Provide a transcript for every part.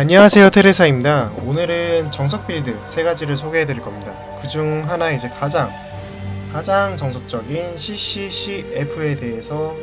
자 안녕하세요 테레사입니다. 오늘은 정석 빌드 세 가지를 소개해 드릴 겁니다. 그중 하나 이제 가장 가장 정석적인 CCCF에 대해서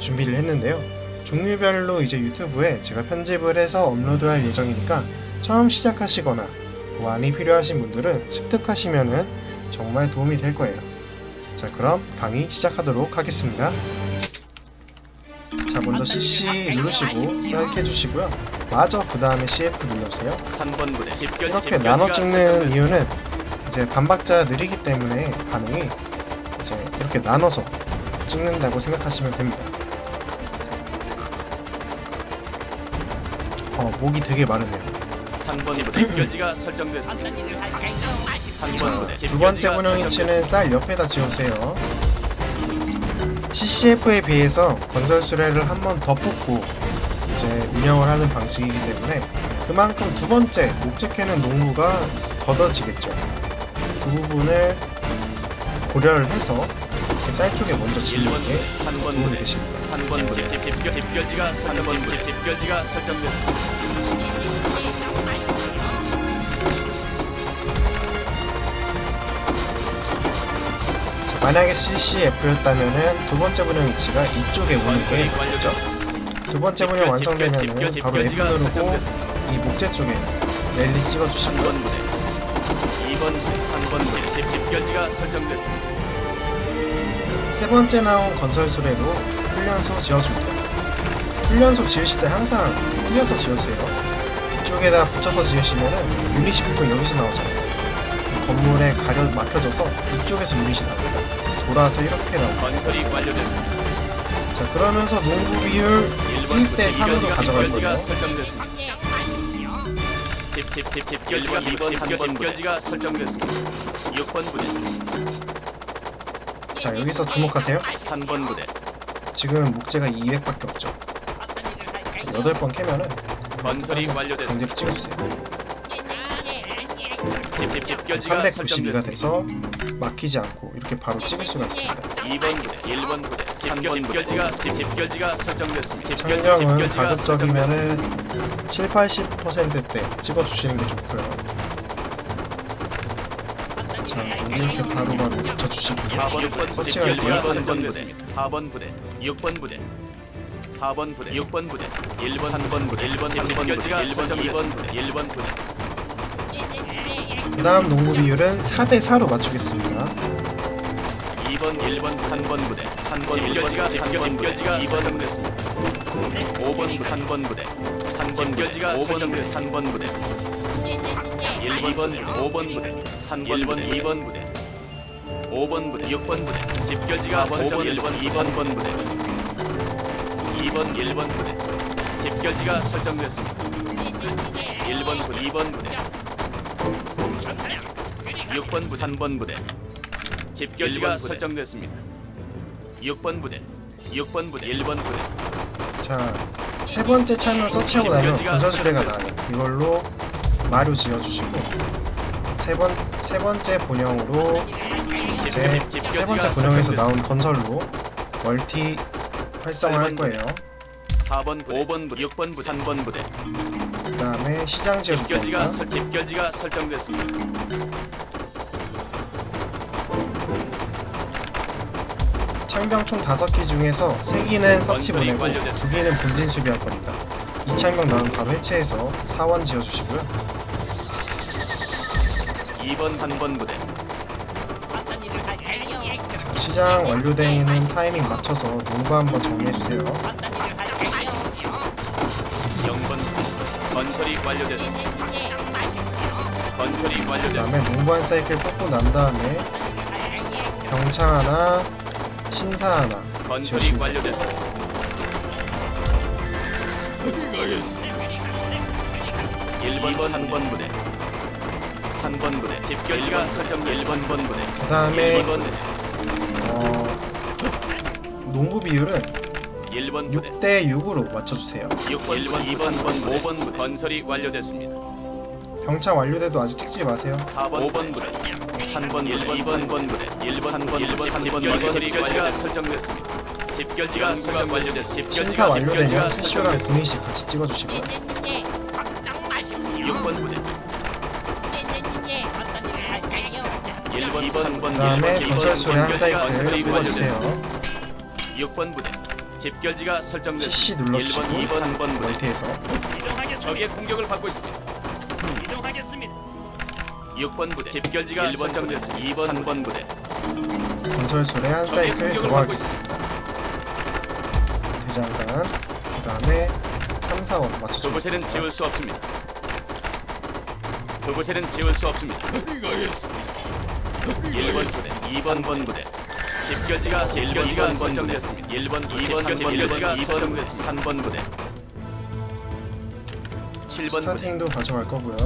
준비를 했는데요. 종류별로 이제 유튜브에 제가 편집을 해서 업로드할 예정이니까 처음 시작하시거나 보안이 필요하신 분들은 습득하시면은 정말 도움이 될 거예요. 자 그럼 강의 시작하도록 하겠습니다. 자 먼저 CC 누르시고 셀렉 해주시고요 마저 그 다음에 CF 눌러주세요 3번 부대 집결 이렇게 나눠 찍는. 이유는 이제 반박자 느리기 때문에 반응이 이제 이렇게 나눠서 찍는다고 생각하시면 됩니다. 어 목이 되게 마르네요. 3번 부대 집결지가 설정됐습니다. 3번 부대 두 번째 집결지가 분영위치는 쌀 옆에다 지우세요. CCF에 비해서 건설 수레를 한 번 더 뽑고 이제 운영을 하는 방식이기 때문에 그만큼 두 번째 목재캐는 농구가 더뎌지겠죠. 그 부분을 고려를 해서 이렇게 쌀 쪽에 먼저 1번 짓는 부대 게 3번 도움이 되십니다. 3번 부대 집- 집결 집결지가 3번 부대 집결지가 설정됐습니다. 자, 만약에 CCF였다면은 두 번째 분영 위치가 이쪽에 오는 게 맞죠. 두 번째 분영 완성되면은 바로 F 누르고. 이 목재 쪽에 랠리 찍어주시고요. 3번 부대 2번 부대 3번 부대 집- 집결지가 설정됐습니다. 세 번째 나온 건설 수레로 훈련소 지어줍니다. 훈련소 지으실 때 항상 띄어서 지어주세요. 이쪽에다 붙여서 지으시면은 유닛이 보통 여기서 나오잖아요. 건물에 가려 막혀져서 이쪽에서 유닛이 나옵니다. 돌아서 이렇게 나옵니다. 건설이 완료됐습니다. 자 그러면서 농구 비율 1번 1대 3으로 가져갈 거예요. 설정됐습니다. 집집집 집 결지가 2번 3번 집결지가 설정됐습니다. 6번 부대 자 여기서 주목하세요. 3번 부대 지금 목재가 200밖에 없죠. 8번 캐면은 건설이 완료됐습니다. 강제로 찍어주세요. 집집 집 결지가 392가 설정됐습니다. 돼서 막히지 않고 이렇게 바로 찍을 수가 있습니다. 2번 부대 1번 부대 3번 집결지가 집- 집결지가 설정됐습니다. 집결지가 가급적이면은 7, 80%대 찍어주시는 게 좋고요. 자, 이렇게 바로바로 붙여주시고요. 4번 부대 서치가 집결지가 있고요. 설정됐습니다. 4번 부대 6번 부대 4번 부대 6번 부대 1번 3번 부대 1번 3번 부대 1번 2번 부대 1번 부대 그 다음 농구 비율은 4대 4로 맞추겠습니다. 2번 1번 3번 부대 3번 1번지가 3번 부대가 2번 됐습니다. 5번 3번 부대 3번 부대가 5번 부대 3번 부대 1번 5번 부대 3번 1번 2번 부대 5번 부대 6번 부대 집결지가 5번 1번 2번 부대 2번 1번 부대 집결지가 설정됐습니다. 1번 부대 2번 부대 6번 부대 3번 부대 집결지가 설정됐습니다. 6번 부대 6번 부대 1번 부대 자, 세 번째 창을 서치하고 나면 건설 수레가 나와요. 이걸로 마루 지어주시고 세 번, 세 번째 본영으로 이제 세 번째 본영에서 나온 건설로 멀티 활성화할 거예요. 4번 부대 5번 부대 6번 부대 3번 부대 그 다음에 시장 지어줄 집결지가 겁니다. 설 집결지가 설정됐습니다. 창병 총 5기 중에서 3기는 서치 보내고 완료됐습니다. 2기는 본진 수비할 겁니다. 이 창병 나오면 바로 해체해서 사원 지어주시고요. 2번 3번 부대 시장 완료되는 타이밍 맞춰서 농구 한번 정리해주세요. 0번 부대 건설이 완료됐습니다. 건설이 그 완료됐습니다. 다음에 농구 한 사이클 뽑고 난 다음에 병창 하나, 신사 하나 건설이. 완료됐습니다. 1번 3번 부대 3번 부대 집결지가 설정됐습니다. 1번 부대 그 다음에 1번 부대 어, 농구 비율은 1번 부대 6대 6으로 맞춰주세요. 6번 1번 2번 5번 부대 건설이 완료됐습니다. 병창 완료돼도 아직 찍지 마세요. 4번 5번 부대 3번 1번 2번 부대 1번 3번 1번 3번 건설이 완료가 설정됐습니다. 집결지가 설정 완료됐습니다. 신사 완료되면 세쇼랑 분이시 같이 찍어주시고요. 3번 부대 예, 어떤 일을 할까요? 1번 2번 그 다음에 건설소리 한 사이클 뽑아주세요 6번 부대 집결지가 설정됐습니다. CC 눌러주시고 1번 2번 3번 부대 멀티에서. 적의 공격을 받고 있습니다. 이동하겠습니다. 6번 부대 집결지가 1번 설정됐습니다. 2번 3번 부대 건설소리 한 사이클 하겠습니다 대장간 그 다음에 3, 4원 맞춰주겠습니다 그곳에는 지울 수 없습니다. 그곳에는 지울 수 없습니다. 1번 부대, 2번 번 부대. 집결지가 집결지가 설정됐습니다. 1번 2번 집결지가 설정됐습니다. 3번 부대. 7번 부대. 스타팅도 가져갈 거고요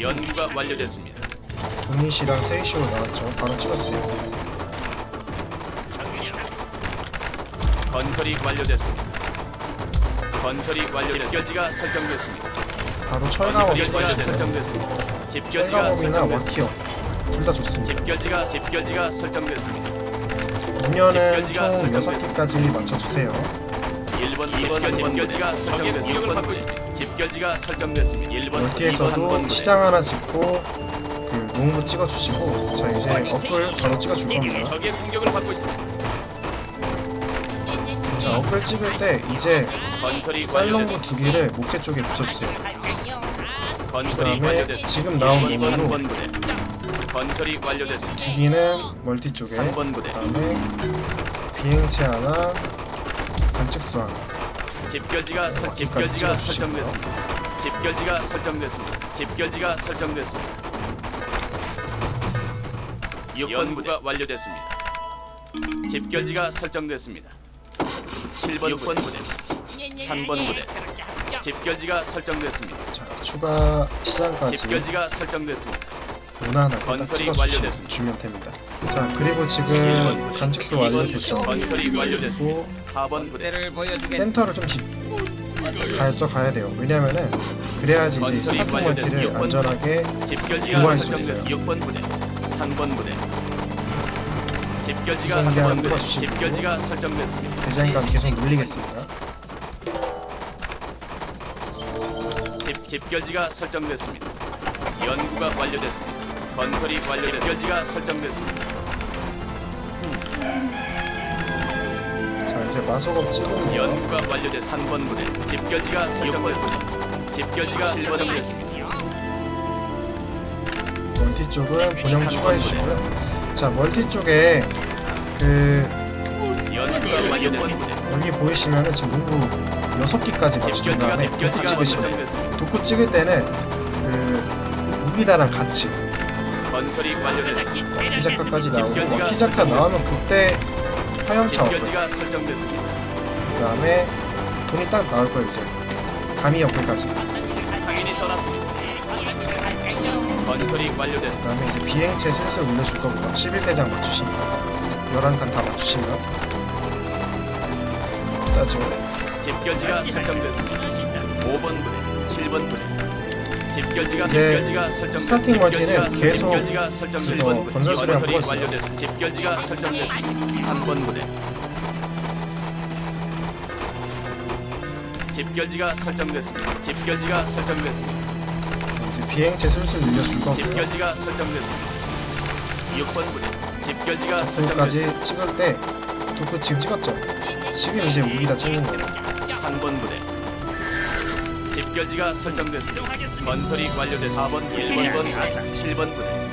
연구가 완료됐습니다. 동희씨랑 세이쇼로 나왔죠 바로 찍어주세요 건설이 완료됐습니다. 건설이 완료됐습니다. 집결지가 설정됐습니다. 바로 철가범 집결지가 찍어주세요 설정됐습니다. 집결지가 철가범이나 설정됐습니다. 워키업 둘다 좋습니다 집결지가 집결지가 설정됐습니다. 문연은 집결지가 총 설정됐습니다. 6개까지 맞춰주세요 1번 2번 집결지가 설정됐습니다. 받고 있습니다. 집결지가 설정됐습니다. 1번 2번 멀티에서도 3번 시장 하나 짓고 그 농부 찍어주시고 자 이제 어플 바로 찍어줄 겁니다 적의 공격을 받고 있습니다. 자 어플 찍을 때 이제 건설이 쌀농부 완료됐습니다. 두 개를 목재 쪽에 붙여주세요? 건설이 그다음에 완료됐습니다. 지금 나온 2번 놈으로 3번 부대. 건설이 완료됐습니다. 두기는 멀티 쪽에 3번 부대. 그다음에 비행체 하나 관측수 하나 집결지가 설, 집결지가 설정됐습니다. 집결지가 설정됐습니다. 집결지가 설정됐습니다. 6번 부가 완료됐습니다. 집결지가 설정됐습니다. 7번 6번 부대, 3번 부대. 집결지가 설정됐습니다. 자 추가 시장까지 집결지가 설정됐습니다. 딱 건설이 찍어주시면 완료됐습니다. 주면 됩니다 자 그리고 지금 1번 부대, 관측수 2번 완료됐죠 부대, 건설이 완료됐습니다. 그리고 4번 부대, 센터를 좀 집, 가야죠 가야 돼요 왜냐면은 그래야지 이제 스타팅. 멀티를 안전하게 집결지가 보호할 수 설정됐습니다. 6번 부대, 3번 부대. 집결지가 설정됐습니다. 뚫어주시고. 집결지가 설정됐습니다. 대장간 계속 눌리겠습니다 집 집결지가 설정됐습니다. 연구가 완료됐습니다. 건설이 완료됐습니다. 집결지가 설정됐습니다. 자 이제 마소금 찍으면 연구가 완료된 3번 부대. 집결지가 설정됐습니다. 집결지가 설정됐습니다. 멀티 쪽은 본영 추가해 주시고요 자 멀티 쪽에 그 연구가 완료됐습니다. 여기 보이시면은 지금 농구 6기까지 맞춰준 집결지가 다음에 도구 찍으시면. 도구 찍을 때는 그 무기다랑 같이 건설이 완료됐습니다. 키자카까지 나오고 집결지가 키자카 나오면 그때 화염차 집결지가 설정됐습니다. 그 다음에 돈이 딱 나올 거예요 이제 가미 어플까지 그 상인이 떠났습니다. 건설이 완료됐습니다. 다음에 이제 비행체 슬슬 올려줄 거고요 11대장 맞추시면 11칸 다 맞추시면 따지고 집결지가 설정됐습니다. 5번 부대, 7번 부대. 집결지가 이제 집결지가 설정됐습니다. 스타팅 집결지가 계속 집결지가 설정됐습니다. 그거 1번 부대. 건설소리 한번 건설이 뽑았어요. 완료됐습니다. 집결지가 설정됐습니다. 3번 부대. 집결지가 설정됐습니다. 집결지가 설정됐습니다. 이제 비행체 슬슬 올려줄 거고요 집결지가 설정됐습니다. 6번 부대. 집결지가 설정됐습니다. 찍을 때 도구 지금 찍었죠? 지금 이제 무기다 찍는 거예요 3번 부대. 집결지가 설정됐습니다. 건설이 완료됐습니다. 4번, 1번, 2번, 7번 부대.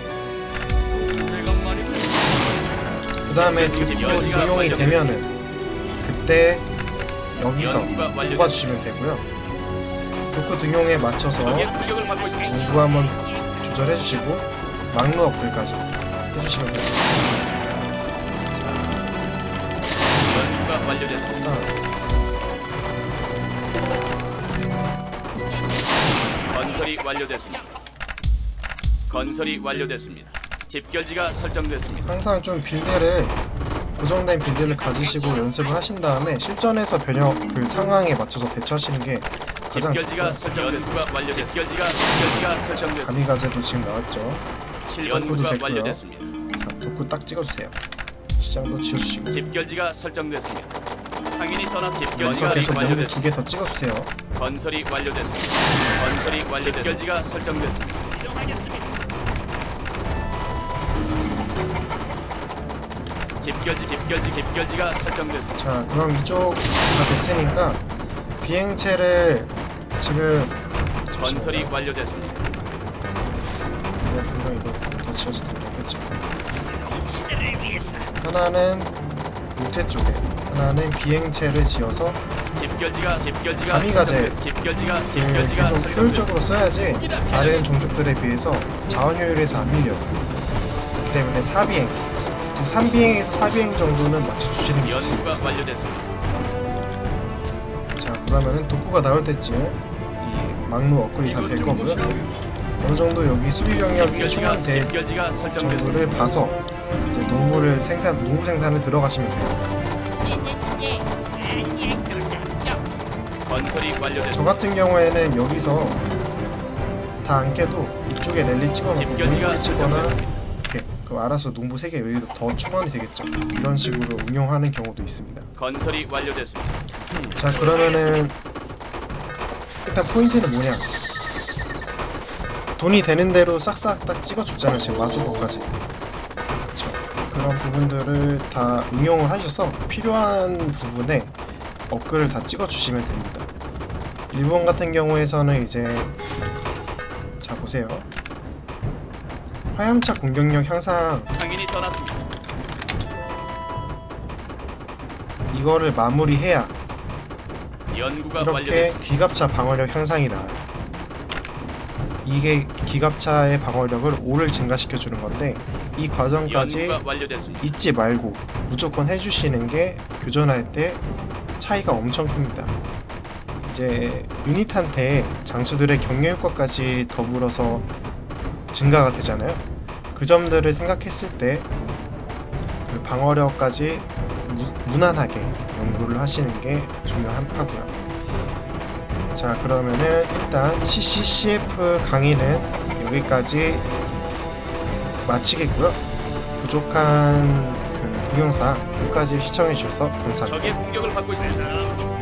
그 다음에 집결지가 등용이. 되면은 그때 여기서. 뽑아주시면 되고요 도구 등용에 맞춰서. 공부 한번 조절해 주시고 막루 어플까지 해주시면 됩니다 연구가 완료됐습니다. 아, 건설이 완료됐습니다. 건설이 완료됐습니다. 집결지가 설정됐습니다. 항상 좀 빌드를 고정된 빌드를 가지시고 연습을 하신 다음에 실전에서 변형 그 상황에 맞춰서 대처하시는 게 가장 집결지가 좋고요 설정됐습니다. 완료됐습니다. 집결지가 집결지가 설정됐습니다. 가미가제도 지금 나왔죠 연구가 됐고요. 완료됐습니다. 자, 도구 딱 찍어주세요 시장도 지어주시고 집결지가 설정됐습니다. 상인이 떠나 집결지가 완료됐습니다. 두개 더 찍어주세요 건설이 완료됐습니다. 건설이 완료됐습니다. 집결지가 설정됐습니다. 집결지 집결지 집결지가 설정됐습니다. 자 그럼 이쪽 다 됐으니까 비행체를 지금 건설이 완료됐습니다. 이거 분명 이거 더 텐데 하나는 목재 쪽에 하나는 비행체를 지어서 집결지가 집결지가 가미가제. 집결지가 그 집결지가 계속 효율적으로. 써야지 다른 종족들에 비해서 자원 효율에서 안 밀려요 그렇기 때문에 4비행 좀 3비행에서 4비행 정도는 맞춰주시는 게 좋습니다. 자 그러면은 독구가 나올 때쯤 이 막루 업글이 다 될 거고요 어느 정도 여기 수비 병력이 충원될. 정도를 봐서 이제 농구를 생산 농구 생산을 들어가시면 돼요. 건설이 저 완료됐습니다. 같은 경우에는 여기서 다 안 깨도 이쪽에 랠리 찍어놓고 농구 찍거나 설정됐습니다. 이렇게 그럼 알아서 농부 세개 여기도 더 충원이 되겠죠. 이런 식으로 운용하는 경우도 있습니다. 건설이 완료됐습니다. 자 그러면은 일단 포인트는 뭐냐? 돈이 되는 대로 싹싹 딱 찍어줬잖아요 지금 마소고까지. 그런 부분들을 다 응용을 하셔서 필요한 부분에 업글을 다 찍어주시면 됩니다. 일본 같은 경우에서는 이제 자 보세요. 화염차 공격력 향상 상인이 떠났습니다. 이거를 마무리해야 연구가 이렇게 완료됐습니다. 기갑차 방어력 향상이 나와요. 이게 기갑차의 방어력을 5를 증가시켜 주는 건데 이 과정까지. 잊지 말고 무조건 해주시는 게 교전할 때 차이가 엄청 큽니다. 이제 유닛한테 장수들의 경력 효과까지 더불어서 증가가 되잖아요. 그 점들을 생각했을 때 그 방어력까지 무, 무난하게 연구를 하시는 게 중요하고요. 자 그러면은 일단 CCCF 강의는 여기까지 마치겠고요. 부족한 그 동영상 끝까지 시청해 주셔서 감사합니다. 적의 공격을 받고 있습니다.